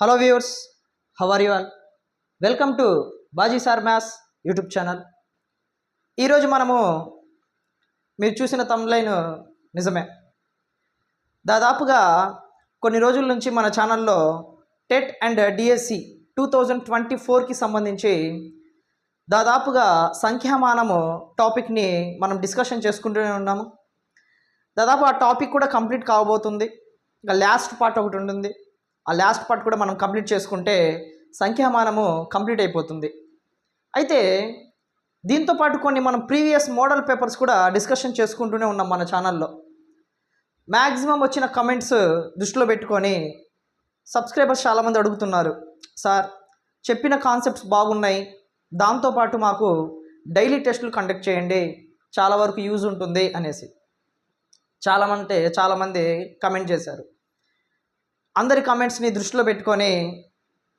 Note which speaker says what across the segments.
Speaker 1: Hello viewers how are you all welcome to Baji sir maths YouTube channel ఈరోజు మనము మీరు చూసిన తమ్లైన్ నిజమే. దాదాపుగా కొన్ని రోజుల నుంచి మన ఛానల్లో TET and DSC two thousand twenty ఫోర్కి సంబంధించి దాదాపుగా సంఖ్యామానము టాపిక్ని మనం డిస్కషన్ చేసుకుంటూనే ఉన్నాము. దాదాపు ఆ టాపిక్ కూడా కంప్లీట్ కాబోతుంది ఇంకా లాస్ట్ పార్ట్ ఒకటి ఉంటుంది. ఆ లాస్ట్ పార్ట్ కూడా మనం కంప్లీట్ చేసుకుంటే సంఖ్యామానము కంప్లీట్ అయిపోతుంది. అయితే దీంతో పాటు కొన్ని మనం ప్రీవియస్ మోడల్ పేపర్స్ కూడా డిస్కషన్ చేసుకుంటూనే ఉన్నాం మన ఛానల్లో మ్యాక్సిమం వచ్చిన కమెంట్స్ దృష్టిలో పెట్టుకొని సబ్స్క్రైబర్స్ చాలామంది అడుగుతున్నారు. సార్ చెప్పిన కాన్సెప్ట్స్ బాగున్నాయి. దాంతోపాటు మాకు డైలీ టెస్టులు కండక్ట్ చేయండి. చాలా వరకు యూజ్ ఉంటుంది అనేసి. చాలామంది చాలామంది కమెంట్ చేశారు. అందరి కమెంట్స్ని దృష్టిలో పెట్టుకొని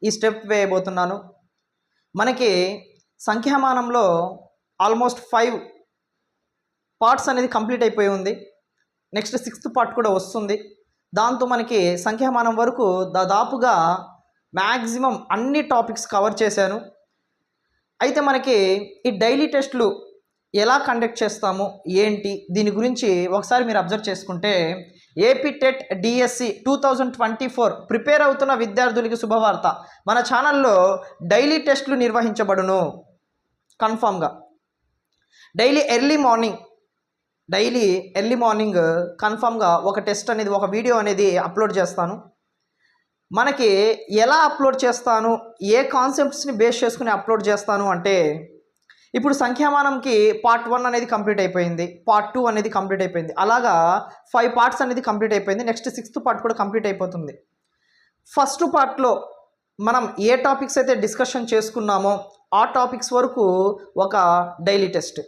Speaker 1: ఈ స్టెప్ వేయబోతున్నాను. మనకి సంఖ్యామానంలో ఆల్మోస్ట్ ఫైవ్ పార్ట్స్ అనేది కంప్లీట్ అయిపోయి ఉంది. నెక్స్ట్ సిక్స్త్ పార్ట్ కూడా వస్తుంది. దాంతో మనకి సంఖ్యామానం వరకు దాదాపుగా మ్యాక్సిమం అన్ని టాపిక్స్ కవర్ చేశాను. అయితే మనకి ఈ డైలీ టెస్ట్లు ఎలా కండక్ట్ చేస్తాము ఏంటి దీని గురించి ఒకసారి మీరు అబ్జర్వ్ చేసుకుంటే AP TET DSC two thousand twenty four prepare అవుతున్న విద్యార్థులకి శుభవార్త. మన ఛానల్లో డైలీ టెస్ట్లు నిర్వహించబడును. కన్ఫామ్గా. Daily early morning. Daily early morning కన్ఫామ్గా ఒక టెస్ట్ అనేది ఒక వీడియో అనేది అప్లోడ్ చేస్తాను. మనకి ఎలా అప్లోడ్ చేస్తాను? ఏ కాన్సెప్ట్స్ని బేస్ చేసుకుని అప్లోడ్ చేస్తాను అంటే ఇప్పుడు సంఖ్యామానంకి పార్ట్ వన్ అనేది కంప్లీట్ అయిపోయింది. పార్ట్ టూ అనేది కంప్లీట్ అయిపోయింది. అలాగా ఫైవ్ పార్ట్స్ అనేది కంప్లీట్ అయిపోయింది. నెక్స్ట్ సిక్స్త్ పార్ట్ కూడా కంప్లీట్ అయిపోతుంది. ఫస్ట్ పార్ట్లో మనం ఏ టాపిక్స్ అయితే డిస్కషన్ చేసుకున్నామో ఆ టాపిక్స్ వరకు ఒక డైలీ టెస్ట్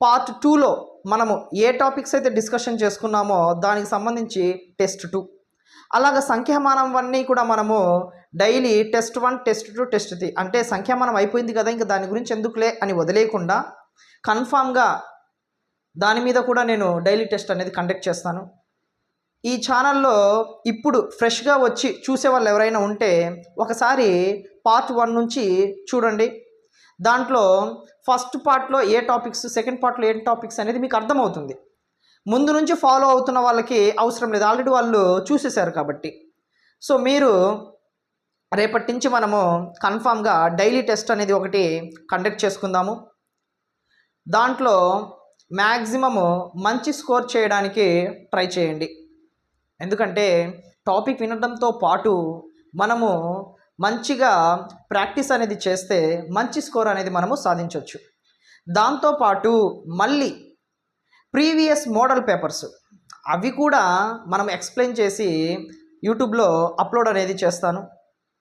Speaker 1: పార్ట్ టూలో మనము ఏ టాపిక్స్ అయితే డిస్కషన్ చేసుకున్నామో దానికి సంబంధించి టెస్ట్ టూ అలాగ సంఖ్యామానం అన్నీ కూడా మనము daily test one test two test three. అంటే సంఖ్యామానం అయిపోయింది కదా ఇంకా దాని గురించి ఎందుకులే అని వదిలేయకుండా కన్ఫామ్గా దాని మీద కూడా నేను డైలీ టెస్ట్ అనేది కండక్ట్ చేస్తాను. ఈ ఛానల్లో ఇప్పుడు ఫ్రెష్గా వచ్చి చూసే వాళ్ళు ఎవరైనా ఉంటే ఒకసారి పార్ట్ వన్ నుంచి చూడండి. దాంట్లో ఫస్ట్ పార్ట్లో ఏ టాపిక్స్ సెకండ్ పార్ట్లో ఏ టాపిక్స్ అనేది మీకు అర్థమవుతుంది. ముందు నుంచి ఫాలో అవుతున్న వాళ్ళకి అవసరం లేదు. ఆల్రెడీ వాళ్ళు చూసేశారు కాబట్టి. సో మీరు రేపటి నుంచి మనము కన్ఫామ్గా డైలీ టెస్ట్ అనేది ఒకటి కండక్ట్ చేసుకుందాము. దాంట్లో మ్యాక్సిమము మంచి స్కోర్ చేయడానికి ట్రై చేయండి. ఎందుకంటే టాపిక్ వినడంతో పాటు మనము మంచిగా ప్రాక్టీస్ అనేది చేస్తే మంచి స్కోర్ అనేది మనము సాధించవచ్చు దాంతోపాటు మళ్ళీ ప్రీవియస్ మోడల్ పేపర్స్ అవి కూడా మనం ఎక్స్ప్లెయిన్ చేసి యూట్యూబ్లో అప్లోడ్ అనేది చేస్తాను.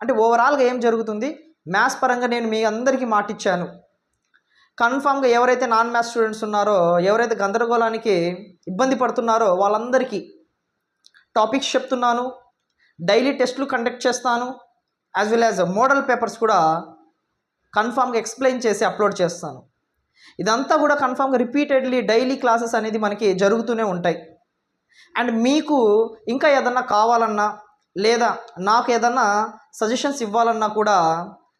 Speaker 1: అంటే ఓవరాల్గా ఏం జరుగుతుంది? మ్యాథ్స్ పరంగా నేను మీ అందరికీ మాటిచ్చాను. కన్ఫామ్గా ఎవరైతే నాన్ మ్యాథ్స్ స్టూడెంట్స్ ఉన్నారో ఎవరైతే గందరగోళానికి ఇబ్బంది పడుతున్నారో వాళ్ళందరికీ టాపిక్స్ చెప్తున్నాను. డైలీ టెస్టులు కండక్ట్ చేస్తాను. As well as model papers కూడా కన్ఫామ్గా ఎక్స్ప్లెయిన్ చేసి అప్లోడ్ చేస్తాను. ఇదంతా కూడా కన్ఫామ్గా రిపీటెడ్లీ డైలీ క్లాసెస్ అనేది మనకి జరుగుతూనే ఉంటాయి. అండ్ మీకు ఇంకా ఏదన్నా కావాలన్నా లేదా నాకు ఏదన్నా సజెషన్స్ ఇవ్వాలన్నా కూడా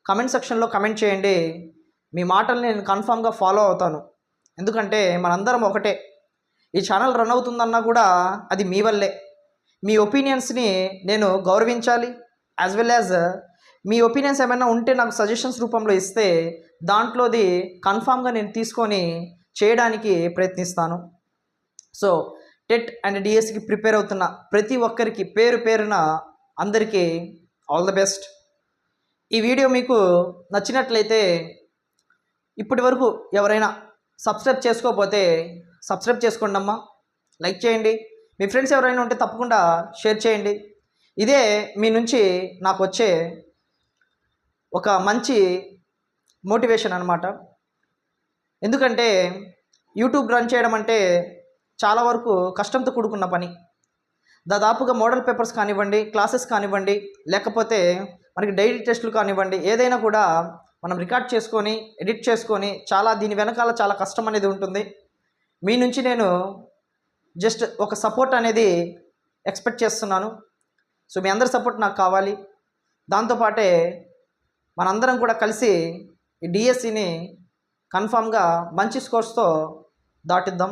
Speaker 1: కమెంట్ సెక్షన్లో కమెంట్ చేయండి. మీ మాటల్ని నేను కన్ఫామ్గా ఫాలో అవుతాను. ఎందుకంటే మనందరం ఒకటే. ఈ ఛానల్ రన్ అవుతుందన్నా కూడా అది మీ వల్లే. మీ ఒపీనియన్స్ని నేను గౌరవించాలి. యాజ్ వెల్ యాజ్ మీ ఒపీనియన్స్ ఏమైనా ఉంటే నాకు సజెషన్స్ రూపంలో ఇస్తే దాంట్లోది కన్ఫామ్గా నేను తీసుకొని చేయడానికి ప్రయత్నిస్తాను. సో టెట్ అండ్ డిఎస్సికి ప్రిపేర్ అవుతున్న ప్రతి ఒక్కరికి పేరు పేరున అందరికీ ఆల్ ద బెస్ట్. ఈ వీడియో మీకు నచ్చినట్లయితే ఇప్పటి వరకు ఎవరైనా సబ్స్క్రైబ్ చేసుకోకపోతే సబ్స్క్రైబ్ చేసుకోండి అమ్మా. లైక్ చేయండి. మీ ఫ్రెండ్స్ ఎవరైనా ఉంటే తప్పకుండా షేర్ చేయండి. ఇదే మీ నుంచి నాకు వచ్చే ఒక మంచి మోటివేషన్ అనమాట ఎందుకంటే యూట్యూబ్ రన్ చేయడం అంటే చాలా వరకు కష్టంతో కూడుకున్న పని. దాదాపుగా మోడల్ పేపర్స్ కానివ్వండి క్లాసెస్ కానివ్వండి లేకపోతే మనకి డైరీ టెస్టులు కానివ్వండి ఏదైనా కూడా మనం రికార్డ్ చేసుకొని ఎడిట్ చేసుకొని చాలా దీని వెనకాల చాలా కష్టం అనేది ఉంటుంది. మీ నుంచి నేను జస్ట్ ఒక సపోర్ట్ అనేది ఎక్స్పెక్ట్ చేస్తున్నాను. సో మీ అందరి సపోర్ట్ నాకు కావాలి. దాంతోపాటే మనందరం కూడా కలిసి ఈ డిఎస్సిని కన్ఫామ్గా మంచి స్కోర్స్తో దాటిద్దాం.